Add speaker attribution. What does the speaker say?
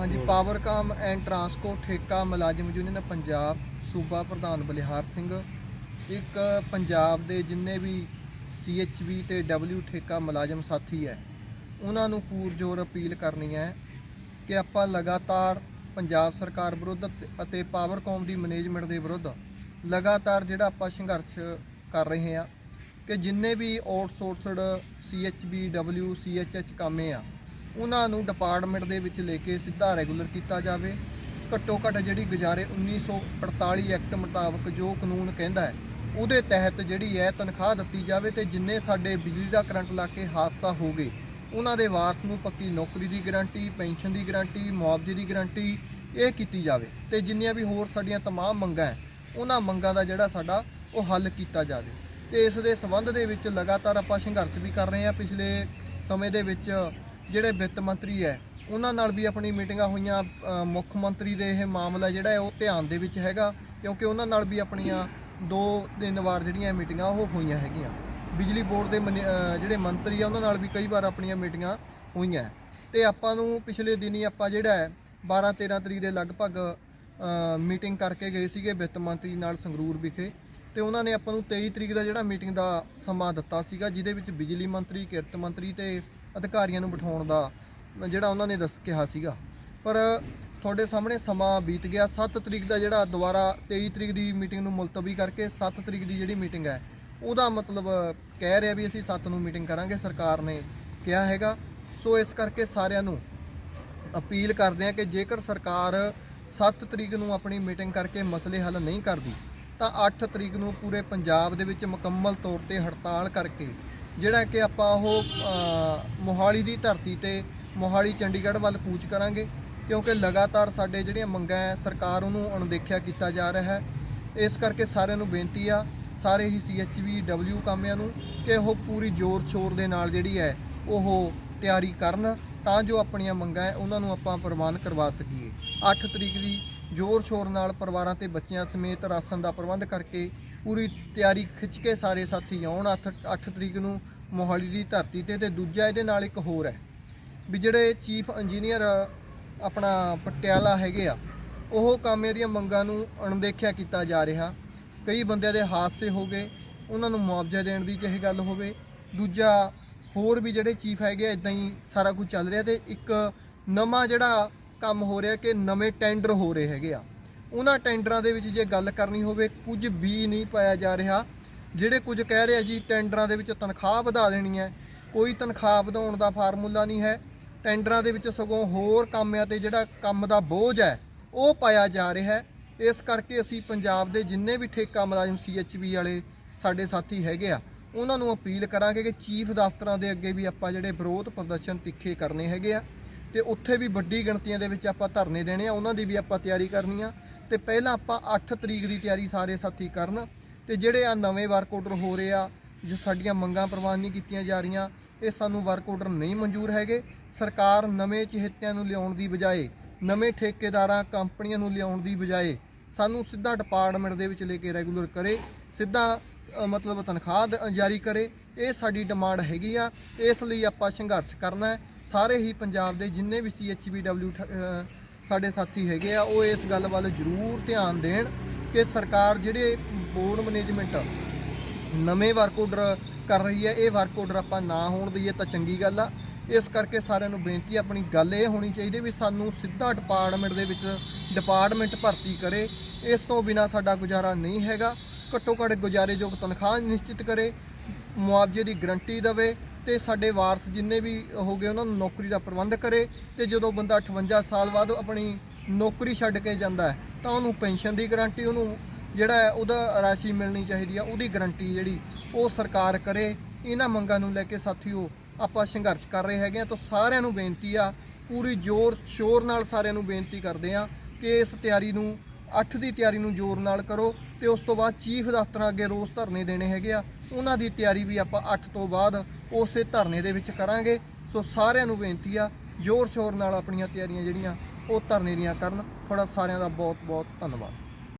Speaker 1: ਹਾਂਜੀ ਪਾਵਰਕਾਮ ਐਂਡ ਟਰਾਂਸਕੋ ਠੇਕਾ ਮੁਲਾਜ਼ਮ ਯੂਨੀਅਨ ਪੰਜਾਬ, ਸੂਬਾ ਪ੍ਰਧਾਨ ਬਲਿਹਾਰ ਸਿੰਘ। ਇੱਕ ਪੰਜਾਬ ਦੇ ਜਿੰਨੇ ਵੀ ਸੀਐਚਬੀ ਤੇ ਡਬਲਯੂ ਠੇਕਾ ਮੁਲਾਜ਼ਮ ਸਾਥੀ ਹੈ, ਉਹਨਾਂ ਨੂੰ ਪੂਰਜੋਰ ਅਪੀਲ ਕਰਨੀ ਹੈ ਕਿ ਆਪਾਂ ਲਗਾਤਾਰ ਪੰਜਾਬ ਸਰਕਾਰ ਵਿਰੁੱਧ ਅਤੇ- ਅਤੇ ਪਾਵਰਕਾਮ ਦੀ ਮੈਨੇਜਮੈਂਟ ਦੇ ਵਿਰੁੱਧ ਲਗਾਤਾਰ ਜਿਹੜਾ ਆਪਾਂ ਸੰਘਰਸ਼ ਕਰ ਰਹੇ ਹਾਂ, ਕਿ ਜਿੰਨੇ ਵੀ ਆਊਟਸੋਰਸਡ ਸੀਐਚਬੀ ਡਬਲਯੂ ਸੀਐਚਐਚ ਕਾਮੇ ਆ ਉਹਨਾਂ ਨੂੰ ਡਿਪਾਰਟਮੈਂਟ ਦੇ ਵਿੱਚ ਲੈ ਕੇ ਸਿੱਧਾ ਰੈਗੂਲਰ ਕੀਤਾ ਜਾਵੇ ਘੱਟੋ ਘੱਟ ਜਿਹੜੀ ਗੁਜ਼ਾਰੇ 1948 ਐਕਟ ਮੁਤਾਬਕ ਜੋ ਕਾਨੂੰਨ ਕਹਿੰਦਾ ਹੈ ਉਹਦੇ ਤਹਿਤ ਜਿਹੜੀ ਹੈ ਤਨਖਾਹ ਦਿੱਤੀ ਜਾਵੇ ਤੇ ਜਿੰਨੇ ਸਾਡੇ ਬਿਜਲੀ ਦਾ ਕਰੰਟ ਲਾ ਕੇ ਹਾਦਸਾ ਹੋ ਗਏ ਉਹਨਾਂ ਦੇ ਵਾਰਸ ਨੂੰ ਪੱਕੀ ਨੌਕਰੀ ਦੀ ਗਾਰੰਟੀ ਪੈਨਸ਼ਨ ਦੀ ਗਾਰੰਟੀ ਮੁਆਵਜ਼ੇ ਦੀ ਗਾਰੰਟੀ ਇਹ ਕੀਤੀ ਜਾਵੇ ਤੇ ਜਿੰਨੀਆਂ ਵੀ ਹੋਰ ਸਾਡੀਆਂ तमाम ਮੰਗਾਂ ਹੈ ਉਹਨਾਂ ਮੰਗਾਂ ਦਾ ਜਿਹੜਾ ਸਾਡਾ ਉਹ ਹੱਲ ਕੀਤਾ ਜਾਵੇ ਤੇ ਇਸ ਦੇ ਸੰਬੰਧ ਦੇ ਵਿੱਚ ਲਗਾਤਾਰ ਆਪਾਂ ਸੰਘਰਸ਼ ਵੀ ਕਰ ਰਹੇ ਹਾਂ ਪਿਛਲੇ ਸਮੇਂ ਦੇ ਵਿੱਚ ਜਿਹੜੇ ਵਿੱਤ ਮੰਤਰੀ ਹੈ, ਉਹਨਾਂ ਨਾਲ ਵੀ ਆਪਣੀ ਮੀਟਿੰਗਾਂ ਹੋਈਆਂ ਮੁੱਖ ਮੰਤਰੀ ਦੇ ਇਹ ਮਾਮਲਾ ਜਿਹੜਾ ਹੈ, ਉਹ ਧਿਆਨ ਦੇ ਵਿੱਚ ਹੈਗਾ, ਕਿਉਂਕਿ ਉਹਨਾਂ ਨਾਲ ਵੀ ਆਪਣੀਆਂ ਦੋ ਤਿੰਨ ਵਾਰ ਜਿਹੜੀਆਂ ਮੀਟਿੰਗਾਂ, ਉਹ ਹੋਈਆਂ ਹੈਗੀਆਂ। ਬਿਜਲੀ ਬੋਰਡ ਦੇ ਮਨੀ- ਜਿਹੜੇ ਮੰਤਰੀ ਆ, ਉਹਨਾਂ ਨਾਲ ਵੀ ਕਈ ਵਾਰ ਆਪਣੀਆਂ ਮੀਟਿੰਗਾਂ ਹੋਈਆਂ। ਤੇ ਆਪਾਂ ਨੂੰ ਪਿਛਲੇ ਦਿਨੀ ਆਪਾਂ ਜਿਹੜਾ ਹੈ 12 13 ਤਰੀਕ ਦੇ ਲਗਭਗ ਮੀਟਿੰਗ ਕਰਕੇ ਗਏ ਸੀਗੇ ਵਿੱਤ ਮੰਤਰੀ ਨਾਲ ਸੰਗਰੂਰ ਵਿਖੇ। ਤੇ ਉਹਨਾਂ ਨੇ ਆਪਾਂ ਨੂੰ 23 ਤਰੀਕ ਦਾ ਜਿਹੜਾ ਮੀਟਿੰਗ ਦਾ ਸਮਾਂ ਦਿੱਤਾ ਸੀਗਾ, ਜਿਹਦੇ ਵਿੱਚ ਬਿਜਲੀ ਮੰਤਰੀ, ਕਿਰਤ ਮੰਤਰੀ ਤੇ ਅਧਿਕਾਰੀਆਂ ਨੂੰ ਬਿਠਾਉਣ ਦਾ ਜਿਹੜਾ ਉਹਨਾਂ ਨੇ ਦੱਸ ਕਿਹਾ ਸੀਗਾ। ਪਰ ਤੁਹਾਡੇ ਸਾਹਮਣੇ ਸਮਾਂ ਬੀਤ ਗਿਆ। 7 ਤਰੀਕ ਦਾ ਜਿਹੜਾ ਦੁਬਾਰਾ 23 ਤਰੀਕ ਦੀ ਮੀਟਿੰਗ ਨੂੰ ਮੁਲਤਵੀ ਕਰਕੇ 7 ਤਰੀਕ ਦੀ ਜਿਹੜੀ ਮੀਟਿੰਗ ਹੈ, ਉਹਦਾ ਮਤਲਬ ਕਹਿ ਰਿਹਾ ਵੀ ਅਸੀਂ 7 ਨੂੰ ਮੀਟਿੰਗ ਕਰਾਂਗੇ, ਸਰਕਾਰ ਨੇ ਕਿਹਾ ਹੈਗਾ। ਸੋ ਇਸ ਕਰਕੇ ਸਾਰਿਆਂ ਨੂੰ ਅਪੀਲ ਕਰਦੇ ਆ ਕਿ ਜੇਕਰ ਸਰਕਾਰ 7 ਤਰੀਕ ਨੂੰ ਆਪਣੀ ਮੀਟਿੰਗ ਕਰਕੇ ਮਸਲੇ ਹੱਲ ਨਹੀਂ ਕਰਦੀ, ਤਾਂ 8 ਤਰੀਕ ਨੂੰ ਪੂਰੇ ਪੰਜਾਬ ਦੇ ਵਿੱਚ ਮੁਕੰਮਲ ਤੌਰ ਤੇ ਹੜਤਾਲ ਕਰਕੇ ਜਿਹੜਾ ਕਿ ਆਪਾਂ ਉਹ ਮੋਹਾਲੀ ਦੀ ਧਰਤੀ ਤੇ ਮੋਹਾਲੀ ਚੰਡੀਗੜ੍ਹ ਵੱਲ ਕੂਚ ਕਰਾਂਗੇ, ਕਿਉਂਕਿ ਲਗਾਤਾਰ ਸਾਡੇ ਜਿਹੜੀਆਂ ਮੰਗਾਂ ਹੈ, ਸਰਕਾਰ ਉਹਨੂੰ ਅਣਦੇਖਿਆ ਕੀਤਾ ਜਾ ਰਿਹਾ ਹੈ। ਇਸ ਕਰਕੇ ਸਾਰਿਆਂ ਨੂੰ ਬੇਨਤੀ ਆ, ਸਾਰੇ ਹੀ ਸੀਐਚਵੀ ਡਬਲਯੂ ਕਾਮਿਆਂ ਨੂੰ, ਕਿ ਉਹ ਪੂਰੀ ਜ਼ੋਰ ਸ਼ੋਰ ਦੇ ਨਾਲ ਜਿਹੜੀ ਹੈ, ਉਹ ਤਿਆਰੀ ਕਰਨ, ਤਾਂ ਜੋ ਆਪਣੀਆਂ ਮੰਗਾਂ ਹੈ, ਉਹਨਾਂ ਨੂੰ ਆਪਾਂ ਪ੍ਰਵਾਨ ਕਰਵਾ ਸਕੀਏ। 8 ਤਰੀਕ ਦੀ ਜ਼ੋਰ ਸ਼ੋਰ ਨਾਲ ਪਰਿਵਾਰਾਂ ਤੇ ਬੱਚਿਆਂ ਸਮੇਤ ਰਾਸ਼ਨ ਦਾ ਪ੍ਰਬੰਧ ਕਰਕੇ ਪੂਰੀ ਤਿਆਰੀ ਖਿੱਚ ਕੇ ਸਾਰੇ ਸਾਥੀ ਆਉਣ 8 8 ਤਰੀਕ ਨੂੰ ਮੋਹਾਲੀ ਦੀ ਧਰਤੀ ਤੇ ਤੇ ਦੂਜਾ ਇਹਦੇ ਨਾਲ ਇੱਕ ਹੋਰ ਹੈ ਵੀ ਜਿਹੜੇ ਚੀਫ ਇੰਜੀਨੀਅਰ ਆਪਣਾ ਪਟਿਆਲਾ ਹੈਗੇ ਆ, ਉਹ ਕਾਮੇ ਦੀਆਂ ਮੰਗਾਂ ਨੂੰ ਅਣਦੇਖਿਆ ਕੀਤਾ ਜਾ ਰਿਹਾ। ਕਈ ਬੰਦਿਆਂ ਦੇ ਹਾਦਸੇ ਹੋ ਗਏ, ਉਹਨਾਂ ਨੂੰ ਮੁਆਵਜ਼ਾ ਦੇਣ ਦੀ ਚਾਹੇ ਗੱਲ ਹੋਵੇ। ਦੂਜਾ ਹੋਰ ਵੀ ਜਿਹੜੇ ਚੀਫ ਹੈਗੇ ਆ ਇਦਾਂ ਹੀ ਸਾਰਾ ਕੁਝ ਚੱਲ ਰਿਹਾ ਤੇ ਇੱਕ ਨਵਾਂ ਜਿਹੜਾ ਕੰਮ ਹੋ ਰਿਹਾ ਕਿ ਨਵੇਂ ਟੈਂਡਰ ਹੋ ਰਹੇ ਹੈਗੇ ਆ। ਉਹਨਾਂ ਟੈਂਡਰਾਂ ਦੇ ਵਿੱਚ ਜੇ ਗੱਲ ਕਰਨੀ ਹੋਵੇ, ਕੁਝ ਵੀ ਨਹੀਂ ਪਾਇਆ ਜਾ ਰਿਹਾ। ਜਿਹੜੇ ਕੁਝ ਕਹਿ ਰਿਹਾ ਜੀ, ਟੈਂਡਰਾਂ ਦੇ ਵਿੱਚ ਤਨਖਾਹ ਵਧਾ ਦੇਣੀ ਹੈ। ਕੋਈ ਤਨਖਾਹ ਵਧਾਉਣ ਦਾ ਫਾਰਮੂਲਾ ਨਹੀਂ ਹੈ। ਟੈਂਡਰਾਂ ਦੇ ਵਿੱਚ ਸਗੋਂ ਹੋਰ ਕੰਮਾਂ ਤੇ ਜਿਹੜਾ ਕੰਮ ਦਾ ਬੋਝ ਹੈ, ਉਹ ਪਾਇਆ ਜਾ ਰਿਹਾ ਹੈ। ਇਸ ਕਰਕੇ ਅਸੀਂ ਪੰਜਾਬ ਦੇ ਜਿੰਨੇ ਵੀ ਠੇਕਾ ਮੁਲਾਜ਼ਮ ਸੀਐਚਬੀ ਵਾਲੇ ਸਾਡੇ ਸਾਥੀ ਹੈਗੇ ਆ, ਉਹਨਾਂ ਨੂੰ ਅਪੀਲ ਕਰਾਂਗੇ ਕਿ ਚੀਫ ਦਫ਼ਤਰਾਂ ਦੇ ਅੱਗੇ ਵੀ ਆਪਾਂ ਜਿਹੜੇ ਵਿਰੋਧ ਪ੍ਰਦਰਸ਼ਨ ਤਿੱਖੇ ਕਰਨੇ ਹੈਗੇ ਆ, ਤੇ ਉੱਥੇ ਵੀ ਵੱਡੀ ਗਿਣਤੀਆਂ ਦੇ ਵਿੱਚ ਆਪਾਂ ਧਰਨੇ ਦੇਣੇ ਆ, ਉਹਨਾਂ ਦੀ ਵੀ ਆਪਾਂ ਤਿਆਰੀ ਕਰਨੀ ਆ। ਤੇ ਪਹਿਲਾਂ ਆਪਾਂ 8 ਤਰੀਕ ਦੀ ਤਿਆਰੀ ਸਾਰੇ ਸਾਥੀ ਕਰਨ ਤੇ ਜਿਹੜੇ ਆ ਨਵੇਂ ਵਰਕ ਆਰਡਰ ਹੋ ਰਹੇ ਆ, ਜੋ ਸਾਡੀਆਂ ਮੰਗਾਂ ਪ੍ਰਵਾਨ ਨਹੀਂ ਕੀਤੀਆਂ ਜਾ ਰਹੀਆਂ, ਇਹ ਸਾਨੂੰ ਵਰਕ ਆਰਡਰ ਨਹੀਂ ਮਨਜ਼ੂਰ ਹੈਗੇ। ਸਰਕਾਰ ਨਵੇਂ ਚਿਹਤਿਆਂ ਨੂੰ ਲਿਆਉਣ ਦੀ ਬਜਾਏ, ਨਵੇਂ ਠੇਕੇਦਾਰਾਂ, ਕੰਪਨੀਆਂ ਨੂੰ ਲਿਆਉਣ ਦੀ ਬਜਾਏ, ਸਾਨੂੰ ਸਿੱਧਾ ਡਿਪਾਰਟਮੈਂਟ ਦੇ ਵਿੱਚ ਲੈ ਕੇ ਰੈਗੂਲਰ ਕਰੇ, ਸਿੱਧਾ ਮਤਲਬ ਤਨਖਾਹ ਜਾਰੀ ਕਰੇ। ਇਹ ਸਾਡੀ ਡਿਮਾਂਡ ਹੈਗੀ ਆ। ਇਸ ਲਈ ਆਪਾਂ ਸੰਘਰਸ਼ ਕਰਨਾ ਸਾਰੇ ਹੀ ਪੰਜਾਬ ਦੇ ਜਿੰਨੇ ਵੀ ਸੀਐਚਬੀਡਬਲਿਊ ਸਾਡੇ ਸਾਥੀ ਹੈਗੇ ਆ, ਉਹ ਇਸ ਗੱਲ ਵੱਲ ਜ਼ਰੂਰ ਧਿਆਨ ਦੇਣ ਕਿ ਸਰਕਾਰ ਜਿਹੜੇ ਬੋਰਡ ਮੈਨੇਜਮੈਂਟ ਨਵੇਂ ਵਰਕ ਆਰਡਰ ਕਰ ਰਹੀ ਹੈ, ਇਹ ਵਰਕ ਆਰਡਰ ਆਪਾਂ ਨਾ ਹੋਣ ਦਈਏ ਤਾਂ ਚੰਗੀ ਗੱਲ ਆ। ਇਸ ਕਰਕੇ ਸਾਰਿਆਂ ਨੂੰ ਬੇਨਤੀ ਆਪਣੀ ਗੱਲ ਇਹ ਹੋਣੀ ਚਾਹੀਦੀ ਵੀ ਸਾਨੂੰ ਸਿੱਧਾ ਡਿਪਾਰਟਮੈਂਟ ਦੇ ਵਿੱਚ ਡਿਪਾਰਟਮੈਂਟ ਭਰਤੀ ਕਰੇ। ਇਸ ਤੋਂ ਬਿਨਾ ਸਾਡਾ ਗੁਜ਼ਾਰਾ ਨਹੀਂ ਹੈਗਾ। ਘੱਟੋ ਘੱਟ ਗੁਜ਼ਾਰੇਯੋਗ ਤਨਖਾਹ ਨਿਸ਼ਚਿਤ ਕਰੇ, ਮੁਆਵਜ਼ੇ ਦੀ ਗਰੰਟੀ ਦੇਵੇ। ਤੇ ਸਾਡੇ ਵਾਰਸ ਜਿੰਨੇ ਵੀ ਹੋ ਗਏ, ਉਹਨਾਂ ਨੂੰ ਨੌਕਰੀ ਦਾ ਪ੍ਰਬੰਧ ਕਰੇ ਤੇ ਜਦੋਂ ਬੰਦਾ 58 ਸਾਲ ਬਾਅਦ ਆਪਣੀ ਨੌਕਰੀ ਛੱਡ ਕੇ ਜਾਂਦਾ ਤਾਂ ਉਹਨੂੰ ਪੈਨਸ਼ਨ ਦੀ ਗਰੰਟੀ, ਉਹਨੂੰ ਜਿਹੜਾ ਉਹਦਾ ਰਾਸ਼ੀ ਮਿਲਣੀ ਚਾਹੀਦੀ ਆ, ਉਹਦੀ ਗਰੰਟੀ ਜਿਹੜੀ ਉਹ ਸਰਕਾਰ ਕਰੇ। ਇਹਨਾਂ ਮੰਗਾਂ ਨੂੰ ਲੈ ਕੇ ਸਾਥੀਓ, ਆਪਾਂ ਸੰਘਰਸ਼ ਕਰ ਰਹੇ ਹੈਗੇ ਆ ਤਾਂ ਸਾਰਿਆਂ ਨੂੰ ਬੇਨਤੀ ਆ, ਪੂਰੀ ਜ਼ੋਰ, ਸ਼ੋਰ ਨਾਲ ਸਾਰਿਆਂ ਨੂੰ ਬੇਨਤੀ ਕਰਦੇ ਆ ਕਿ ਇਸ ਤਿਆਰੀ ਨੂੰ 8 ਦੀ ਤਿਆਰੀ ਨੂੰ ਜ਼ੋਰ ਨਾਲ ਕਰੋ ਤੇ ਉਸ ਤੋਂ ਬਾਅਦ ਚੀਫ ਦਫ਼ਤਰਾਂ ਅੱਗੇ ਰੋਸ ਧਰਨੇ ਦੇਣੇ ਹੈਗੇ ਆ। ਉਹਨਾਂ ਦੀ ਤਿਆਰੀ ਵੀ ਆਪਾਂ 8 ਤੋਂ ਬਾਅਦ ਉਸੇ ਧਰਨੇ ਦੇ ਵਿੱਚ ਕਰਾਂਗੇ। ਸੋ ਸਾਰਿਆਂ ਨੂੰ ਬੇਨਤੀ ਆ ਜ਼ੋਰ ਸ਼ੋਰ ਨਾਲ ਆਪਣੀਆਂ ਤਿਆਰੀਆਂ ਜਿਹੜੀਆਂ, ਉਹ ਧਰਨੇ ਦੀਆਂ ਕਰਨ। ਤੁਹਾਡਾ ਸਾਰਿਆਂ ਦਾ ਬਹੁਤ ਬਹੁਤ ਧੰਨਵਾਦ।